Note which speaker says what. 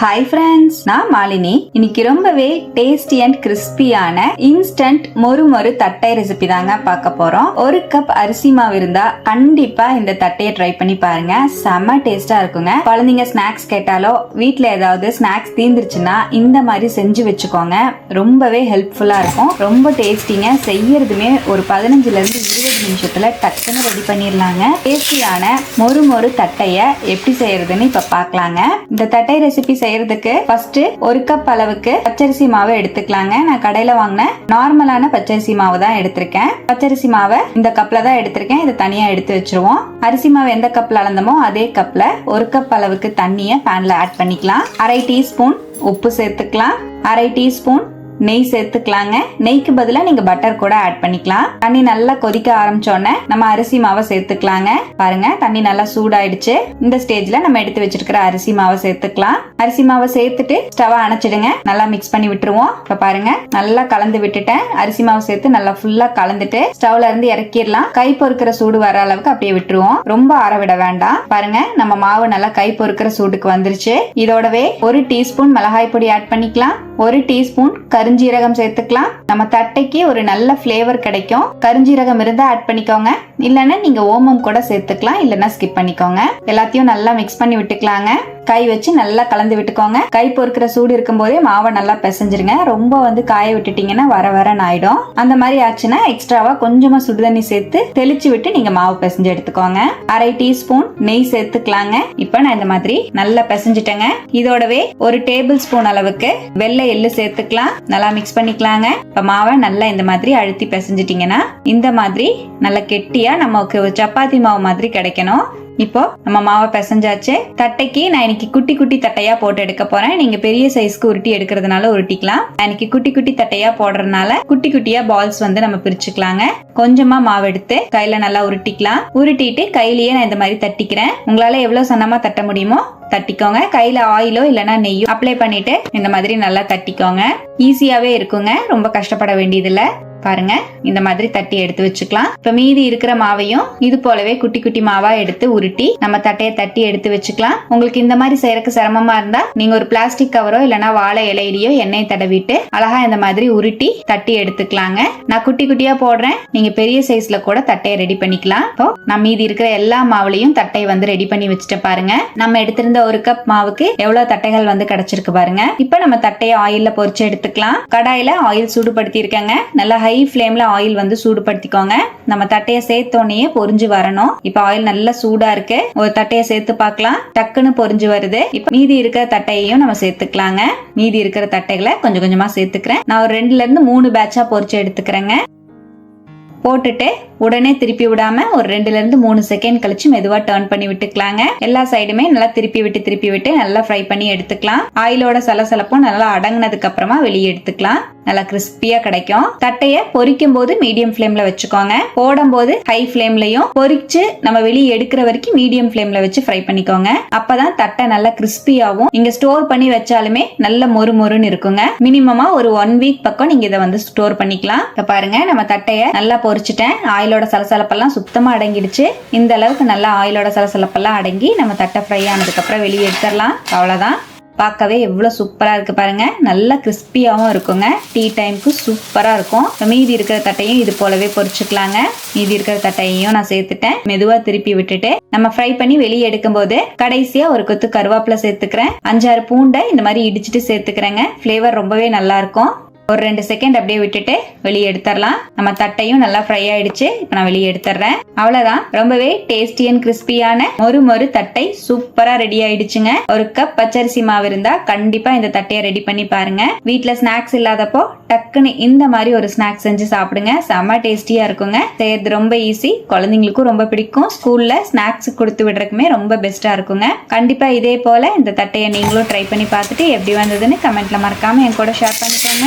Speaker 1: Hi friends நான் மாலினி. இன்னைக்கு ரொம்பவே டேஸ்டி அண்ட் கிறிஸ்பியான இன்ஸ்டன்ட் மொறு மொறு தட்டை ரெசிபி தாங்க பார்க்க போறோம். ஒரு கப் அரிசி மாவு இருந்தா கண்டிப்பா இந்த தட்டையை ட்ரை பண்ணி பாருங்க. செம டேஸ்டா இருக்குங்க. குழந்தைங்க ஸ்நாக்ஸ் கேட்டாலோ வீட்ல ஏதாவது ஸ்நாக்ஸ் தீந்துருச்சுன்னா இந்த மாதிரி செஞ்சு வச்சுக்கோங்க. ரொம்பவே ஹெல்ப்ஃபுல்லா இருக்கும். ரொம்ப டேஸ்டிங்க செய்யறதுமே ஒரு பதினஞ்சுல இருந்து இருபது நிமிஷத்துல டக்குன்னு ரெடி பண்ணிடலாங்க. டேஸ்டியான மொறு மொறு தட்டையை எப்படி செய்யறதுன்னு இப்ப பார்க்கலாங்க. இந்த தட்டை ரெசிபி செய்ய செய்யறதுக்கு ஃபர்ஸ்ட் ஒரு கப் அளவுக்கு பச்சரிசி மாவு எடுத்துக்கலாங்க. நான் கடையில வாங்கின நார்மலான பச்சரிசி மாவு தான் எடுத்திருக்கேன். பச்சரிசி மாவை இந்த கப்ல தான் எடுத்திருக்கேன். இதை தனியா எடுத்து வச்சிருவோம். அரிசி மாவு எந்த கப்ல அளந்தமோ அதே கப்ல ஒரு கப் அளவுக்கு தண்ணியை பேன்ல ஆட் பண்ணிக்கலாம். அரை டீஸ்பூன் உப்பு சேர்த்துக்கலாம். அரை டீஸ்பூன் நெய் சேர்த்துக்கலாங்க. நெய்க்கு பதிலாக நீங்க பட்டர் கூட ஆட் பண்ணிக்கலாம். தண்ணி நல்லா கொதிக்க ஆரம்பிச்சோடனே நம்ம அரிசி மாவை சேர்த்துக்கலாங்க. பாருங்க தண்ணி நல்லா சூடாயிடுச்சு. இந்த ஸ்டேஜ்ல நம்ம எடுத்து வச்சிருக்கிற அரிசி மாவை சேர்த்துக்கலாம். அரிசி மாவை சேர்த்துட்டு ஸ்டவ் அணைச்சிடுங்க. நல்லா மிக்ஸ் பண்ணி விட்டுருவோம். இப்ப பாருங்க நல்லா கலந்து விட்டுட்டேன். அரிசி மாவு சேர்த்து நல்லா ஃபுல்லா கலந்துட்டு ஸ்டவ்ல இருந்து இறக்கிடலாம். கை பொறுக்கிற சூடு வர அளவுக்கு அப்படியே விட்டுருவோம். ரொம்ப ஆற விட வேண்டாம். பாருங்க நம்ம மாவு நல்லா கை பொறுக்கிற சூடுக்கு வந்துருச்சு. இதோடவே ஒரு டீஸ்பூன் மிளகாய் பொடி ஆட் பண்ணிக்கலாம். ஒரு டீஸ்பூன் கருஞ்சீரகம் சேர்த்துக்கலாம். நம்ம தட்டைக்கு ஒரு நல்ல ஃப்ளேவர் கிடைக்கும். கருஞ்சீரகம் இருந்தா ஆட் பண்ணிக்கோங்க. இல்லைன்னா நீங்க ஓமம் கூட சேர்த்துக்கலாம். இல்லைன்னா ஸ்கிப் பண்ணிக்கோங்க. எல்லாத்தையும் நல்லா மிக்ஸ் பண்ணி விட்டுக்கலாங்க. கை வச்சு நல்லா கலந்து விட்டுக்கோங்க. கை பொறுக்கிற சூடு இருக்கும் போதே மாவை நல்லா பிசைஞ்சிருங்க. ரொம்ப வந்து காய விட்டுட்டீங்கன்னா வர வரன்னு ஆயிடும் அந்த மாதிரி ஆச்சுன்னா எக்ஸ்ட்ராவா கொஞ்சமா சுடுதண்ணி சேர்த்து தெளிச்சு விட்டு நீங்க மாவு பிசைஞ்சு எடுத்துக்கோங்க. அரை டீஸ்பூன் நெய் சேர்த்துக்கலாங்க. இப்ப நான் இந்த மாதிரி நல்லா பிசைஞ்சிட்டேங்க. இதோடவே ஒரு டேபிள் ஸ்பூன் அளவுக்கு வெள்ளை எள்ளு சேர்த்துக்கலாம். நல்லா மிக்ஸ் பண்ணிக்கலாங்க. இப்ப மாவை நல்லா இந்த மாதிரி அழுத்தி பிசைஞ்சிட்டீங்கன்னா இந்த மாதிரி நல்லா கெட்டியா நமக்கு சப்பாத்தி மாவு மாதிரி கிடைக்கணும். இப்போ நம்ம மாவை பிசைஞ்சாச்சு. தட்டைக்கு நான் இன்னைக்கு குட்டி குட்டி தட்டையா போட்டு எடுக்க போறேன். நீங்க பெரிய சைஸ்க்கு உருட்டி எடுக்கிறதுனால உருட்டிக்கலாம். இன்னைக்கு குட்டி குட்டி தட்டையா போடுறதுனால குட்டி குட்டியா பால்ஸ் வந்து நம்ம பிரிச்சுக்கலாங்க. கொஞ்சமா மாவு எடுத்து கையில நல்லா உருட்டிக்கலாம். உருட்டிட்டு கையிலேயே நான் இந்த மாதிரி தட்டிக்கிறேன். உங்களால எவ்வளவு சன்னமா தட்ட முடியுமோ தட்டிக்கோங்க. கையில ஆயிலோ இல்லைன்னா நெய்யோ அப்ளை பண்ணிட்டு இந்த மாதிரி நல்லா தட்டிக்கோங்க. ஈஸியாவே இருக்குங்க. ரொம்ப கஷ்டப்பட வேண்டியதில்லை. பாருங்க இந்த மாதிரி தட்டி எடுத்து வச்சுக்கலாம். இப்ப மீதி இருக்கிற மாவையும் இது போலவே குட்டி குட்டி மாவா எடுத்து உருட்டி நம்ம தட்டையை தட்டி எடுத்து வச்சுக்கலாம். உங்களுக்கு இந்த மாதிரி செய்யறதுக்கு சிரமமா இருந்தா நீங்க ஒரு பிளாஸ்டிக் கவரோ இல்லனா வாழை இலையிலையோ எண்ணெய் தடவிட்டு அழகா இந்த மாதிரி உருட்டி தட்டி எடுத்துக்கலாங்க. நான் குட்டி குட்டியா போடுறேன். நீங்க பெரிய சைஸ்ல கூட தட்டையை ரெடி பண்ணிக்கலாம். இப்போ நான் மீதி இருக்கிற எல்லா மாவுலையும் தட்டையை வந்து ரெடி பண்ணி வச்சுட்டு பாருங்க. நம்ம எடுத்திருந்த ஒரு கப் மாவுக்கு எவ்வளவு தட்டைகள் வந்து கிடைச்சிருக்கு பாருங்க. இப்ப நம்ம தட்டையை ஆயில்ல பொரிச்சு எடுத்துக்கலாம். கடாயில ஆயில் சூடுபடுத்தி இருக்கேங்க நல்லா ஹை ஃப்ளேம்ல ஆயில் வந்து சூடுபடுத்திக்கோங்க. நம்ம தட்டையை சேர்த்தோடனே பொரிஞ்சு வரணும். இப்ப ஆயில் நல்லா சூடா இருக்கு. ஒரு தட்டையை சேர்த்து பார்க்கலாம். டக்குன்னு பொரிஞ்சு வருது. இப்ப மீதி இருக்கிற தட்டையையும் நம்ம சேர்த்துக்கலாங்க. மீதி இருக்கிற தட்டைகளை கொஞ்சம் கொஞ்சமா சேர்த்துக்கிறேன். நான் ஒரு ரெண்டுல இருந்து மூணு பேட்சா பொறிச்சு எடுத்துக்கிறேங்க. போட்டுட்டு உடனே திருப்பி விடாம ஒரு ரெண்டுல இருந்து மூணு செகண்ட் கழிச்சு மெதுவா டர்ன் பண்ணி விட்டுக்கலாங்க. எல்லா சைடுமே நல்லா திருப்பி விட்டு திருப்பி விட்டு நல்லா ஃப்ரை பண்ணி எடுத்துக்கலாம். ஆயிலோட சலசலப்பும் நல்லா அடங்கினதுக்கு அப்புறமா வெளியே எடுத்துக்கலாம். நல்லா கிறிஸ்பியா கிடைக்கும். தட்டைய பொரிக்கும் போது மீடியம் ஃப்ளேம்ல வச்சுக்கோங்க. போடும் போது ஹை ஃப்ளேம்லயும் பொரிச்சு நம்ம வெளியே எடுக்கிற வரைக்கும் மீடியம் ஃப்ளேம்ல வச்சு ஃப்ரை பண்ணிக்கோங்க. அப்பதான் தட்டை நல்லா கிறிஸ்பியாவும் நீங்க ஸ்டோர் பண்ணி வச்சாலுமே நல்ல மொறு மொறுன்னு இருக்குங்க. மினிமமா ஒரு ஒன் வீக் பக்கம் நீங்க இதை வந்து ஸ்டோர் பண்ணிக்கலாம். இப்ப பாருங்க நம்ம தட்டைய நல்லா பொரிச்சிட்டேன் ஆயிலோட சலசலப்பெல்லாம் சுத்தமாக அடங்கிடுச்சு. இந்த அளவுக்கு நல்லா ஆயிலோட சலசலப்பெல்லாம் அடங்கி நம்ம தட்டை ஃப்ரை ஆனதுக்கப்புறம் வெளியே எடுத்துடலாம். அவ்வளோதான் பார்க்கவே எவ்வளோ சூப்பராக இருக்குது பாருங்கள் நல்லா கிறிஸ்பியாகவும் இருக்குங்க. டீ டைமுக்கு சூப்பராக இருக்கும். மீதி இருக்கிற தட்டையும் இது போலவே பொறிச்சுக்கலாங்க. மீதி இருக்கிற தட்டையையும் நான் சேர்த்துட்டேன். மெதுவாக திருப்பி விட்டுட்டு நம்ம ஃப்ரை பண்ணி வெளியே எடுக்கும்போது கடைசியாக ஒரு கொத்து கருவேப்பிலை சேர்த்துக்கிறேன். அஞ்சாறு பூண்டை இந்த மாதிரி இடிச்சிட்டு சேர்த்துக்கிறேங்க. ஃப்ளேவர் ரொம்பவே நல்லாயிருக்கும் ஒரு ரெண்டு செகண்ட் அப்படியே விட்டுட்டு வெளியே எடுத்துடலாம். நம்ம தட்டையும் நல்லா ஃப்ரை ஆயிடுச்சு. இப்போ நான் வெளியே எடுத்துறேன் அவ்வளவுதான். ரொம்பவே டேஸ்டி அண்ட் கிறிஸ்பியான மொறு மொறு தட்டை சூப்பரா ரெடி ஆயிடுச்சுங்க. ஒரு கப் பச்சரிசி மாவு இருந்தா கண்டிப்பா இந்த தட்டையை ரெடி பண்ணி பாருங்க. வீட்டுல ஸ்நாக்ஸ் இல்லாதப்போ டக்குன்னு இந்த மாதிரி ஒரு ஸ்நாக்ஸ் செஞ்சு சாப்பிடுங்க. செம்ம டேஸ்டியா இருக்குங்க. செய்யறது ரொம்ப ஈஸி குழந்தைங்களுக்கும் ரொம்ப பிடிக்கும். ஸ்கூல்ல ஸ்நாக்ஸ் கொடுத்து விடுறதுக்குமே ரொம்ப பெஸ்டா இருக்குங்க. கண்டிப்பா இதே போல இந்த தட்டையை நீங்களும் ட்ரை பண்ணி பார்த்துட்டு எப்படி வந்ததுன்னு கமெண்ட்ல மறக்காம என் கூட ஷேர் பண்ணிக்கோங்க.